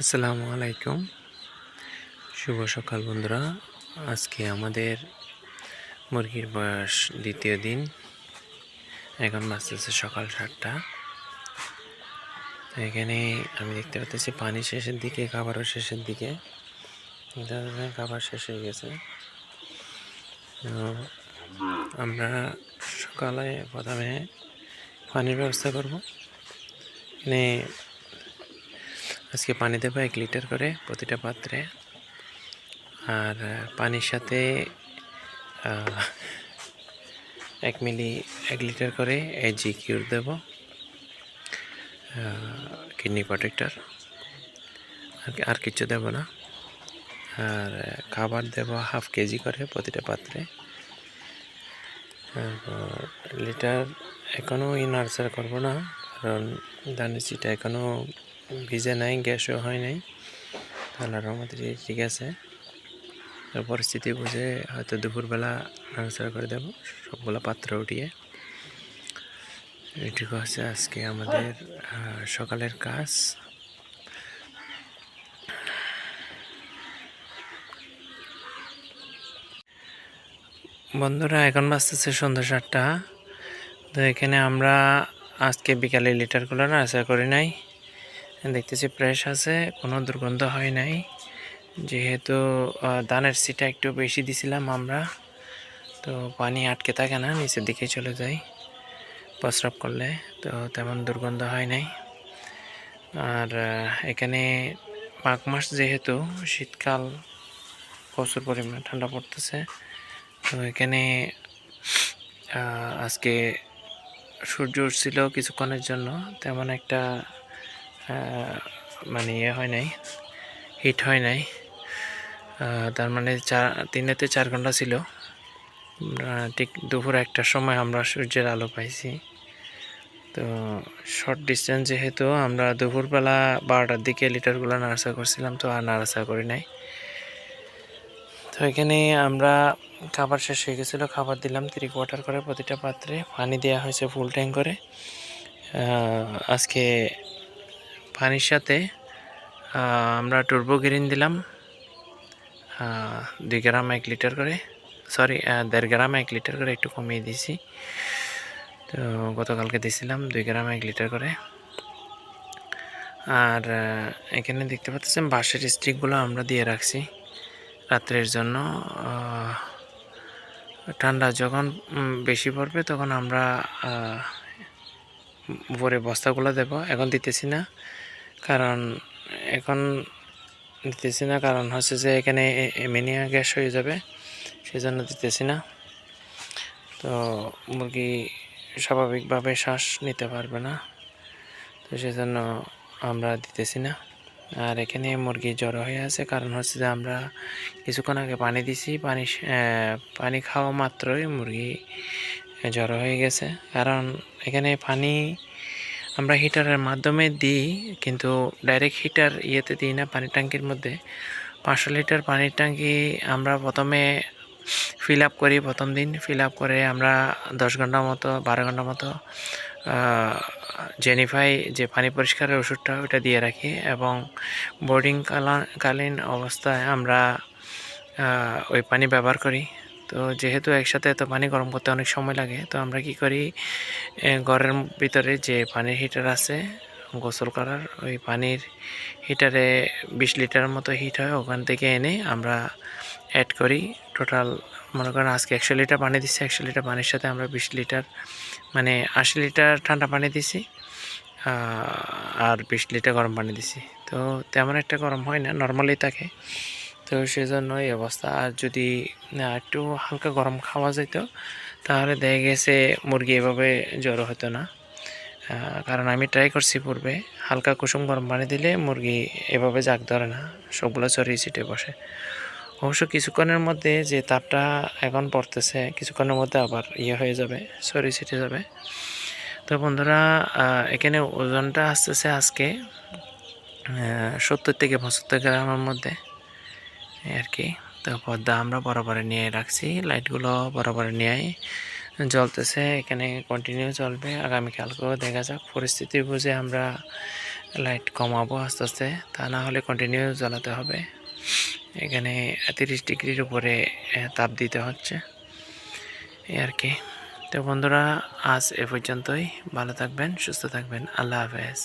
আসসালামু আলাইকুম। শুভ সকাল বন্ধুরা। আজকে আমাদের মুরগির বয়স দ্বিতীয় দিন। এখন বাঁচতেছে সকাল সাতটা। এখানে আমি দেখতে পাচ্ছি পানি শেষের দিকে, খাবারও শেষের দিকে। খাবার শেষ হয়ে গেছে। আমরা সকালে প্রথমে পানির ব্যবস্থা করব। এখানে আজকে পানি দেবো এক লিটার করে প্রতিটা পাত্রে। আর পানির সাথে এক মিলি, এক লিটার করে জি কিউর দেব কিডনি প্রোটেক্টর। আর কিছু দেব না। আর, খাবার দেব হাফ কেজি করে প্রতিটা পাত্রে। লিটার এখনও ই নার্সার করব না, কারণ দানিচিটা এখনও ভিজে নাই, গ্যাসও হয় নাই। আল্লাহর রহমতে ঠিক আছে। পরিস্থিতি বুঝে হয়তো দুপুরবেলা নাড়াচাড়া করে দেবো, সবগুলো পাত্র উঠিয়ে। এটুকু হচ্ছে আজকে আমাদের সকালের কাজ। বন্ধুরা, এখন বাজতেছে সন্ধ্যা সাতটা। তো এখানে আমরা আজকে বিকালে লিটারগুলো নাড়াচাড়া করি নাই। দেখতেছি ফ্রেশ আছে, কোনো দুর্গন্ধ হয় নাই। যেহেতু ধানের সিটা একটু বেশি দিছিলাম আমরা, তো পানি আটকে থাকে না, নিচের দিকে চলে যায় প্রস্রাব করলে, তো তেমন দুর্গন্ধ হয় নাই। আর এখানে মাঘ মাস যেহেতু, শীতকাল প্রচুর পরিমাণে ঠান্ডা পড়তেছে, তো এখানে আজকে সূর্য উঠছিল কিছুক্ষণের জন্য, তেমন একটা মানে ইয়ে হয় নাই হিট হয় নাই। তার মানে চার তিনেতে চার ঘণ্টা ছিল। ঠিক দুপুর একটার সময় আমরা সূর্যের আলো পাইছি। তো শর্ট ডিস্টেন্স যেহেতু আমরা দুপুরবেলা বারোটার দিকে লিটারগুলো নাড়াচা করছিলাম, তো আর নাড়াচা করি নাই। তো এখানে আমরা খাবার শেষ হয়ে গেছিল, খাবার দিলাম থ্রি কোয়ার্টার করে প্রতিটা পাত্রে। পানি দেওয়া হয়েছে ফুল ট্যাঙ্ক করে। আজকে পানির সাথে আমরা টুরবো গ্রিন দিলাম দুই গ্রাম এক লিটার করে সরি দেড় গ্রাম এক লিটার করে একটু কমিয়ে দিয়েছি। তো গতকালকে দিয়েছিলাম দুই গ্রাম এক লিটার করে। আর এখানে দেখতে পাচ্ছেন বাঁশের স্টিকগুলো আমরা দিয়ে রাখছি রাত্রের জন্য ঠান্ডা যখন বেশি পড়বে তখন আমরা উপরে বস্তাগুলো দেব। এখন দিতেছি না। কারণ এখন দিতেছি না, কারণ হচ্ছে যে এখানে এমিনিয়া গ্যাস হয়ে যাবে সেই জন্য দিতেছি না। তো মুরগি স্বাভাবিকভাবে শ্বাস নিতে পারবে না, তো সেজন্য আমরা দিতেছি না। আর এখানে মুরগি জ্বর হয়ে আছে, কারণ হচ্ছে যে আমরা কিছুক্ষণ আগে পানি দিছি, পানি পানি খাওয়া মাত্রই মুরগি জ্বর হয়ে গেছে। কারণ এখানে পানি আমরা হিটারের মাধ্যমে দিই, কিন্তু ডাইরেক্ট হিটার ইয়েতে দিই না পানির ট্যাঙ্কির মধ্যে। পাঁচশো লিটার পানির ট্যাঙ্কি আমরা প্রথমে ফিল আপ করি প্রথম দিন। ফিল আপ করে আমরা দশ ঘণ্টা মতো, বারো ঘণ্টা মতো জেনিফাই যে পানি পরিষ্কারের ওষুধটা ওটা দিয়ে রাখি এবং বোর্ডিং কালীন অবস্থায় আমরা ওই পানি ব্যবহার করি। তো যেহেতু একসাথে এত পানি গরম করতে অনেক সময় লাগে, তো আমরা কি করি ঘরের ভিতরে যে পানির হিটার আছে, গোসল করার, ওই পানির হিটারে বিশ লিটার মতো হিট হয়, ওখান থেকে এনে আমরা অ্যাড করি। টোটাল মনে করেন আজকে একশো লিটার পানি দিচ্ছি একশো লিটার পানির সাথে আমরা বিশ লিটার মানে আশি লিটার ঠান্ডা পানি দিছি আর বিশ লিটার গরম পানি দিছি। তো তেমন একটা গরম হয় না নর্মালি থাকে। তো সেজন্য এই অবস্থা। আর যদি একটু হালকা গরম খাওয়া যেত, তাহলে দেখা গেছে মুরগি এভাবে জ্বর হতো না। কারণ আমি ট্রাই করছি পূর্বে, হালকা কুসুম গরম পানি দিলে মুরগি এভাবে জাগ ধরে না, সবগুলো চড়িয়ে ছিটে বসে। অবশ্য কিছুক্ষণের মধ্যে যে তাপটা এখন পড়তেছে, কিছুক্ষণের মধ্যে আবার ইয়ে হয়ে যাবে, ছড়িয়ে ছিটে যাবে। তো বন্ধুরা এখানে ওজনটা আসতেছে আজকে সত্তর থেকে পঁচাত্তর গ্রামের মধ্যে। আর কি তো পর্দা আমরা বরাবরে নিয়ে রাখছি। লাইটগুলো বরাবরে নিয়ে জ্বলতেছে। এখানে কন্টিনিউ চলবে আগামীকালকেও দেখা যাক। পরিস্থিতি বুঝে আমরা লাইট কমাবো আস্তে আস্তে। তা না হলে কন্টিনিউ জ্বালাতে হবে। এখানে তিরিশ ডিগ্রির উপরে তাপ দিতে হচ্ছে। আর কি তো বন্ধুরা, আজ এ পর্যন্তই। ভালো থাকবেন, সুস্থ থাকবেন। আল্লাহ হাফেজ।